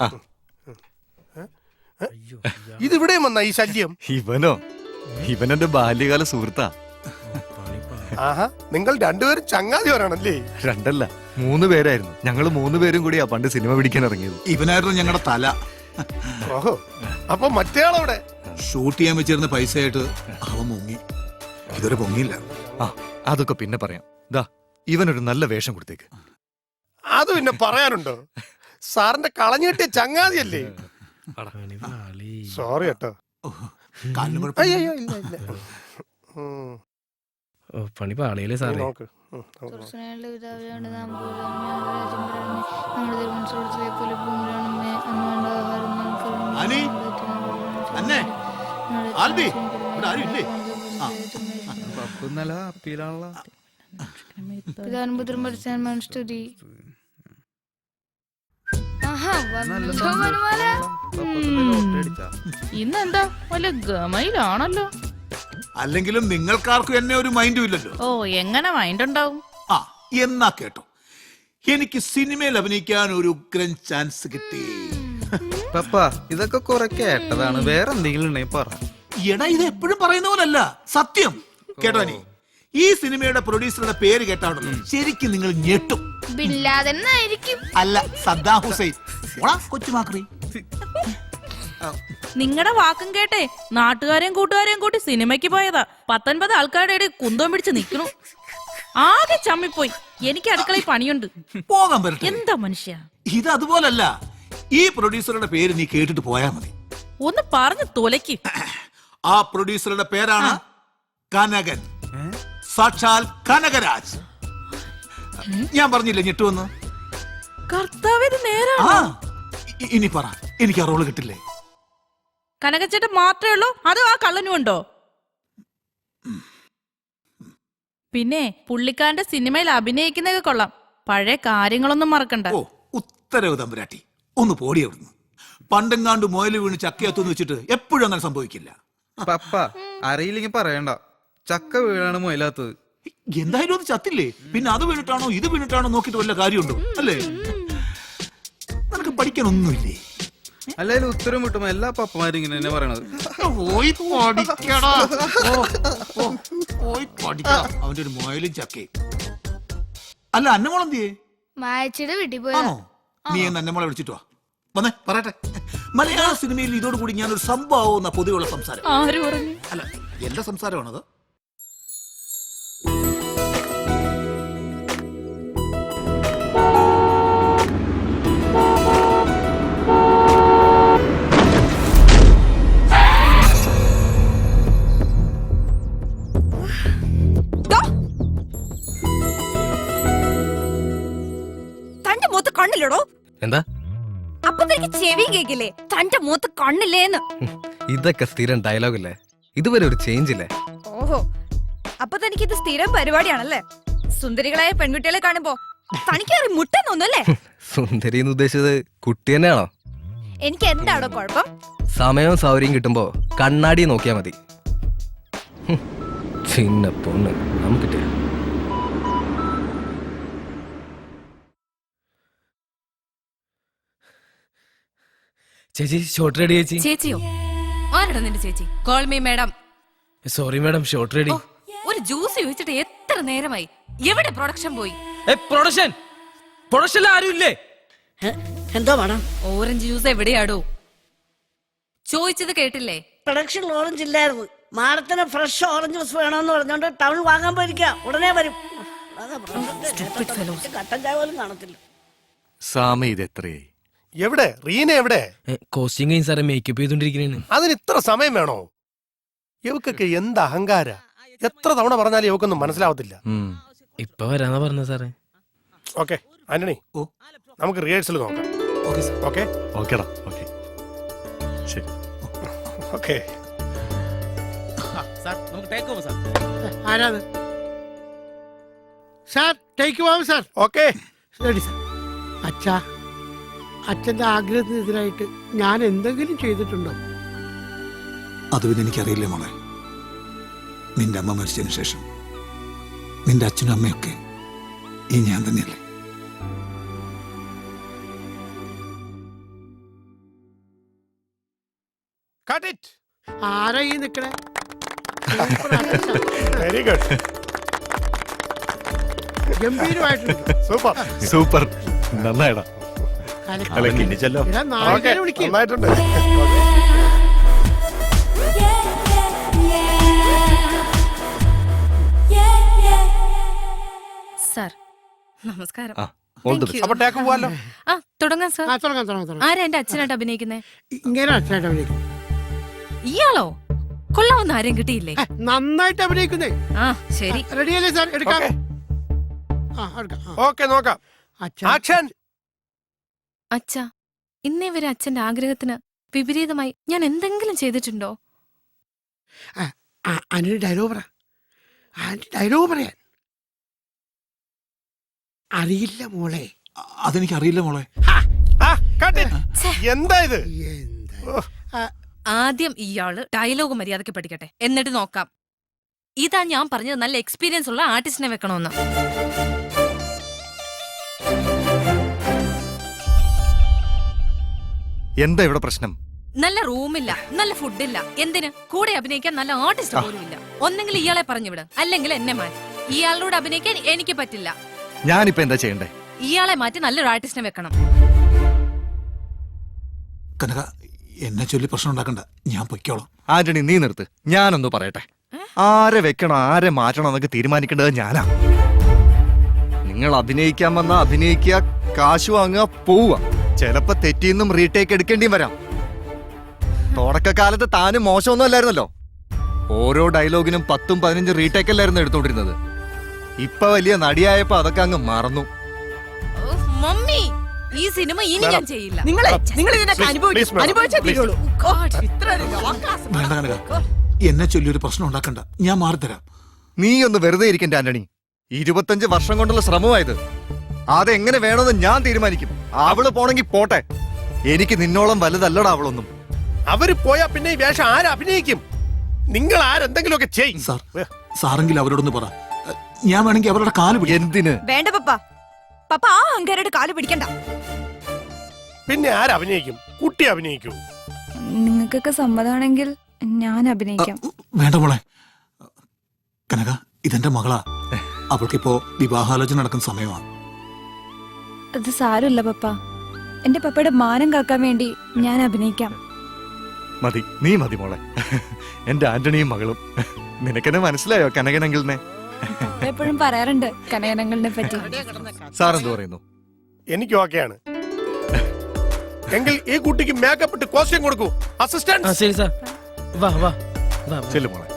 ആ. ഇതിവിടെയും വന്ന ഈ ശല്യം? ഇവനോ? ഇവനെന്റെ ബാല്യകാല സുഹൃത്താ. ആഹാ നിങ്ങൾ രണ്ടുപേരും ചങ്ങാതിവരാണല്ലേ രണ്ടല്ല മൂന്ന് പേരായിരുന്നു. ഞങ്ങൾ മൂന്ന് പേരും കൂടിയാ പണ്ട് സിനിമ പിടിക്കാൻ ഇറങ്ങിയത്. ഇവനായിരുന്നു ഞങ്ങളുടെ തല. ഓഹോ അപ്പൊ മറ്റേയാളവിടെ? ഷൂട്ട് ചെയ്യാൻ വെച്ചിരുന്ന പൈസയായിട്ട് അവ മുങ്ങി. ഇതുവരെ പൊങ്ങിയില്ല. ആ അതൊക്കെ പിന്നെ പറയാം. ദാ ഇവനൊരു നല്ല വേഷം കൊടുത്തേക്ക്. അത് പിന്നെ പറയാനുണ്ടോ? സാറിന്റെ കളഞ്ഞിട്ടിയ ചങ്ങാതിയല്ലേ സോറി കേട്ടോ അയ്യോ ഇല്ല ഇല്ല ഉം, ഓ, പണി പാളിയല്ലേ സാറേ നോക്ക് ഉം, നോക്ക്, നോക്ക്. തുറസ്സനായുള്ള പിതാവിനാണ് നാം രാജ്യം പറഞ്ഞേ നമ്മുടെ തിരുവനന്തപുരത്തിലെ പോലെ ഭൂമിയിലാണമേ അന്നുവേണ്ട ആഹാരം ഞങ്ങൾക്ക് വേണം. അനി? ഞങ്ങളുടെ അന്നെ? ഞങ്ങളുടെ ആൽബി? ഇവിടെ ആരും ഇല്ലേ? ആ. പിതാവിനും പുത്രനും പരിശുദ്ധാത്മാവിനും സ്തുതി ആഹാ, വന്നല്ലോ മനുമാല. ഇന്നെന്താ വല്ല ഗമയിലാണല്ലോ അല്ലെങ്കിലും നിങ്ങൾക്കാർക്കും എന്നെ ഒരു മൈൻഡും ഇല്ലല്ലോ ഓ എങ്ങനെ മൈൻഡ് ഉണ്ടാവും ആ എന്നാ കേട്ടോ എനിക്ക് സിനിമയിൽ അഭിനയിക്കാൻ ഒരു ഉഗ്രൻ ചാൻസ് കിട്ടി പപ്പ ഇതൊക്കെ കുറെ കേട്ടതാണ് വേറെ എന്തെങ്കിലും ഉണ്ടെങ്കിൽ പറ എടാ ഇത് എപ്പോഴും പറയുന്ന പോലല്ല സത്യം കേട്ടോ നീ ഈ സിനിമയുടെ പ്രൊഡ്യൂസറുടെ പേര് കേട്ടാണല്ലോ ശരിക്കും നിങ്ങൾ ഞെട്ടും അല്ല സദ്ദാം ഹുസൈൻ കൊച്ചുമാക്രി? നിങ്ങളുടെ വാക്കും കേട്ടെ നാട്ടുകാരെയും കൂട്ടുകാരെയും കൂട്ടി സിനിമയ്ക്ക് പോയതാ. പത്തൊൻപത് ആൾക്കാരുടെ ഇടയിൽ കുന്തം പിടിച്ച് നിൽക്കണു ആകെ ചമ്മിപ്പോയി. എനിക്ക് അടുക്കളയിൽ പണിയുണ്ട്. പോകാൻ എന്താ മനുഷ്യ? ഇത് അതുപോലല്ല. ഈ പ്രൊഡ്യൂസറുടെ പേര് നീ കേട്ടിട്ട് പോയാ മതി. ഒന്ന് പറഞ്ഞു തൊലയ്ക്ക്. ആ പ്രൊഡ്യൂസറുടെ പേരാണ് കനകൻ. സാക്ഷാൽ കനകരാജ്. ഞാൻ പറഞ്ഞില്ലേ ഞെട്ടുവന്ന്? കർത്താവ് ഇത് നേരാ ആ ഇ- ഇനി പറ. എനിക്ക് ആ റോൾ കിട്ടില്ലേ? കനകച്ചേട്ടൻ മാത്രമേ ഉള്ളൂ? അതോ ആ കള്ളനും ഉണ്ടോ? പിന്നെ പുള്ളിക്കാരന്റെ സിനിമയിൽ അഭിനയിക്കുന്നതൊക്കെ കൊള്ളാം. പഴയ കാര്യങ്ങളൊന്നും മറക്കണ്ട. ഓ ഉത്തരവ് തമ്പുരാട്ടി. ഒന്ന് പോടി അവിടുന്ന്. പണ്ടെങ്ങാണ്ട് മുയൽ വീണ് ചക്കയത്തെന്ന് വെച്ചിട്ട് എപ്പോഴും അങ്ങനെ സംഭവിക്കില്ല. പപ്പ അറിയില്ലെങ്കിൽ പറയണ്ട. ചക്ക വീഴാണ് മുയലാത്തത്. എന്തായാലും അത് ചത്തില്ലേ? പിന്നെ അത് വീണിട്ടാണോ ഇത് വീണിട്ടാണോ നോക്കിയിട്ട് വല്ല കാര്യമുണ്ടോ? അല്ലേ? പഠിക്കാനൊന്നുമില്ലേ? അല്ലെങ്കിൽ ഉത്തരം കിട്ടുമ്പോ എല്ലാ പപ്പമാരും ഇങ്ങനെ തന്നെ പറയണത്. പോയി പഠിക്കടാ. ഓ, ഓ, പോയി പഠിക്കടാ. അവന്റെ ഒരു മുയലും ചക്കയും. അല്ല അന്നമോളെന്തിയേ? മായച്ചിയുടെ വീട്ടിൽ പോയതാ. ആണോ? നീ എന്ന് അന്നമോളെ വിളിച്ചിട്ട് വാ. വന്നേ പറയട്ടെ. മലയാള സിനിമയിൽ ഇതോടുകൂടി ഞാനൊരു സംഭവം പൊതുവെയുള്ള സംസാരം. ആര് പറഞ്ഞു? അല്ല എന്റെ സംസാരമാണത്. ചെവി തന്റെ മൂത്ത് കണ്ണില്ലേന്ന്. ഇതൊക്കെ സ്ഥിരം ഡയലോഗ് അല്ലേ ഇതുവരെ ഒരു ചേഞ്ച് ഇല്ലേ ഓഹോ. അപ്പൊ തനിക്ക് ഇത് സ്ഥിരം പരിപാടിയാണല്ലേ? സുന്ദരികളായ പെൺകുട്ടികളെ കാണുമ്പോ തനിക്ക് മുട്ടെന്നൊന്നല്ലേ സുന്ദരി എന്ന് ഉദ്ദേശിച്ചത് കുട്ടി തന്നെയാണോ? എനിക്ക് എന്താണോ കുഴപ്പം? സമയവും സൗകര്യം കിട്ടുമ്പോ കണ്ണാടി നോക്കിയാ മതി. ചിന്ന പൊണ്ണ് നമുക്ക് ചേച്ചി ഷോർട്ട് റെഡി ചേച്ചി. ചേച്ചിയോ? ആരാണ് നിന്റെ ചേച്ചി? Call me madam sorry madam shot ready ഒരു ജ്യൂസ് ചോദിച്ചിട്ട് എത്ര നേരമായി? എവിടെ പ്രൊഡക്ഷൻ പോയി? പ്രൊഡക്ഷൻ പ്രൊഡക്ഷൻ ആരും ഇല്ലേ? എന്തോ വേണം? ഓറഞ്ച് ജ്യൂസ് എവിടെയാടോ? ചോദിച്ചത് കേട്ടില്ലേ? പ്രൊഡക്ഷൻ ഓറഞ്ച് ഇല്ലായിരുന്നു. മാഡത്തിന് ഫ്രഷ് ഓറഞ്ച് ജ്യൂസ് വേണമെന്ന് പറഞ്ഞോണ്ട് ടൗൺ വാങ്ങാൻ പോയിരിക്കാം. ഉടനെ വരും. കട്ടൻ ചായ പോലും കാണത്തില്ല. സാമ ഇത് എത്രയായി എവിടെ? റീന എവിടെ? കോസ്റ്റിംഗ് കഴിഞ്ഞ് സാറേ മേക്കപ്പ് ചെയ്തോണ്ടിരിക്കണേന്ന്. അതിന് ഇത്ര സമയം വേണോ? ഇവക്കൊക്കെ എന്ത് അഹങ്കാര? എത്ര തവണ പറഞ്ഞാലും ഇവക്കൊന്നും മനസ്സിലാവത്തില്ല. ഇപ്പൊ വരാന്നാ പറഞ്ഞ സാറേ. ഓക്കെ ആന്റണി ഓ. നമുക്ക് റിഹേഴ്സൽ നോക്കാം. Okay sir. ഓക്കെ? ഓക്കേടാ ഓക്കെ. ശരി. ഓക്കെ. ആരാത്? സാർ ടേക്ക് പോവാം സാർ. ഓക്കെ. ശരി സാർ. അച്ഛാ. അച്ഛന്റെ ആഗ്രഹത്തിനെതിരായിട്ട് ഞാൻ എന്തെങ്കിലും ചെയ്തിട്ടുണ്ടോ? അത് പിന്നെ എനിക്കറിയില്ല മോളെ. നിന്റെ അമ്മ മരിച്ചതിന് ശേഷം. നിന്റെ അച്ഛനും അമ്മയൊക്കെ ഈ ഞാൻ തന്നെയല്ലേ? സൂപ്പർ ആരാ ഈ നിക്കണേ? വെരി ഗുഡ് ഗംഭീരമായിട്ടുണ്ട്. Super. സൂപ്പർ നന്നായിടാ. വിളിക്കും. നന്നായിട്ടുണ്ട്. സാർ നമസ്കാരം. ആ ഓൾ ദി Thank you. അപ്പൊ ടേക്ക് പോവാലോ. ആ തുടങ്ങാം സാർ. ആ തുടങ്ങാം തുടങ്ങാം തുടങ്ങാം. ആരാ എന്റെ അച്ഛനായിട്ട് അഭിനയിക്കുന്നേ. ഇങ്ങനെ അച്ഛനായിട്ട് അഭിനയിക്കും. ഇയാളോ? കൊള്ളാവുന്ന ആരും കിട്ടിയില്ലേ? നന്നായിട്ട് അഭിനയിക്കുന്നേ. ആ ശരി. റെഡിയല്ലേ സാർ? എടുക്കാം. ആ എടുക്കാം. ഓക്കെ നോക്കാം. അച്ഛൻ. ആക്ഷൻ. അച്ഛ ഇന്നേ വരെ അച്ഛന്റെ ആഗ്രഹത്തിന് വിപരീതമായി ഞാൻ എന്തെങ്കിലും ചെയ്തിട്ടുണ്ടോ? അനു ഡയലോഗ് പറ. ഡയലോഗ് പറയാൻ. അറിയില്ല മോളെ. അതെനിക്ക് അറിയില്ല മോളെ. എന്താ ഇത്? എന്താ? ആദ്യം ഇയാൾ ഡയലോഗ് മര്യാദയ്ക്ക് പഠിക്കട്ടെ. എന്നിട്ട് നോക്കാം. ഇതാ ഞാൻ പറഞ്ഞത് നല്ല എക്സ്പീരിയൻസ് ഉള്ള ആർട്ടിസ്റ്റിനെ വെക്കണമെന്ന് എന്താ ഇവിടെ പ്രശ്നം? നല്ല റൂമില്ല നല്ല ഫുഡില്ല. എന്തിന്? കൂടെ അഭിനയിക്കാൻ നല്ല ആർട്ടിസ്റ്റ് പോലും ഇല്ല ഒന്നെങ്കിൽ ഇയാളെ പറഞ്ഞുവിട്. അല്ലെങ്കിൽ എന്നെ മാറ്റി. ഇയാളോട് അഭിനയിക്കാൻ എനിക്ക് പറ്റില്ല. ഞാനിപ്പോ എന്താ ചെയ്യണ്ടേ? ഇയാളെ മാറ്റി നല്ലൊരു ആർട്ടിസ്റ്റിനെ വെക്കണം. കനക എന്നെ ചൊല്ലി പ്രശ്നം ഉണ്ടാക്കണ്ട. ഞാൻ പൊയ്ക്കോളാം. ആന്റണി നീ നിർത്ത്. ഞാനൊന്ന് പറയട്ടെ. ആരെ വെക്കണം ആരെ മാറ്റണം എന്നൊക്കെ തീരുമാനിക്കേണ്ടത് ഞാനാ. നിങ്ങൾ അഭിനയിക്കാൻ വന്ന അഭിനയിക്കുക കാശ് വാങ്ങുക പോവുക. ചിലപ്പോ തെറ്റിന്നും റീടേക്ക് എടുക്കേണ്ടിയും വരാം. തുടക്കകാലത്ത് താനും മോശമൊന്നും അല്ലായിരുന്നല്ലോ. ഓരോ ഡയലോഗിനും പത്തും പതിനഞ്ചും റീടേക്ക് അല്ലായിരുന്നു എടുത്തോണ്ടിരുന്നത് ഇപ്പൊ വലിയ നടിയായപ്പോ അതൊക്കെ അങ്ങ് മറന്നു. ഓ, മമ്മി ഈ സിനിമ ഇനി ഞാൻ ചെയ്യില്ല. നിങ്ങൾ നിങ്ങൾ ഇതിനൊക്കെ അനുഭവിച്ചേ വേണ്ട കനക എന്നെ ചൊല്ലി ഒരു പ്രശ്നം ഉണ്ടാക്കണ്ട. ഞാൻ മാറിത്തരാം നീ ഒന്ന് വെറുതെ ഇരിക്കണ്ട ആന്റണി. ഇരുപത്തഞ്ച് വർഷം കൊണ്ടുള്ള ശ്രമമായത്. അതെങ്ങനെ വേണമെന്ന് ഞാൻ തീരുമാനിക്കും. അവൾ പോണെങ്കി പോട്ടെ. എനിക്ക് നിന്നോളം വലുതല്ലടാ അവളൊന്നും. അവർ പോയാ പിന്നെ ഈ വേഷം ആര് അഭിനയിക്കും? നിങ്ങൾ ആരെന്തെങ്കിലുമൊക്കെ ചെയ്യും സാർ സാറെങ്കിൽ അവരോടൊന്ന് പറ. ഞാൻ വേണമെങ്കിൽ അവരുടെ കാൽ പിടിക്കാം. എന്തിന്? വേണ്ട പപ്പ. പപ്പ ആ അങ്കാരോട് കാൽ പിടിക്കണ്ട. പിന്നെ ആര് അഭിനയിക്കും? കുട്ടി അഭിനയിക്കും. നിങ്ങൾക്കൊക്കെ സമ്മതമാണെങ്കിൽ ഞാൻ അഭിനയിക്കാം. വേണ്ട മോളെ. കനക ഇതെന്റെ മകളാ. അവൾക്കിപ്പോ വിവാഹാലോചന നടക്കുന്ന സമയമാണ്. അത് സാരമില്ല പപ്പ. എന്റെ പപ്പയുടെ മാനം കാക്കാൻ വേണ്ടി ഞാൻ അഭിനയിക്കാം. മതി നീ മതി മോളെ. എന്റെ ആന്റണിയും മകളും. നിനക്കെന്നെ മനസ്സിലായോ കനകനങ്കിളിനെ എപ്പോഴും പറയാറുണ്ട് കനകനങ്ങളിനെ പറ്റി. സാറെന്ത് എന്ത് പറയുന്നു? എനിക്ക് ഓക്കെയാണ്. എങ്കിൽ ഈ കുട്ടിക്ക് മേക്കപ്പ് ഇട്ട് കോസ്റ്റ്യൂം കൊടുക്കൂ. അസിസ്റ്റന്റ് ശരി സാർ. വാ വാ വാ. ചെല്ലു മോളെ.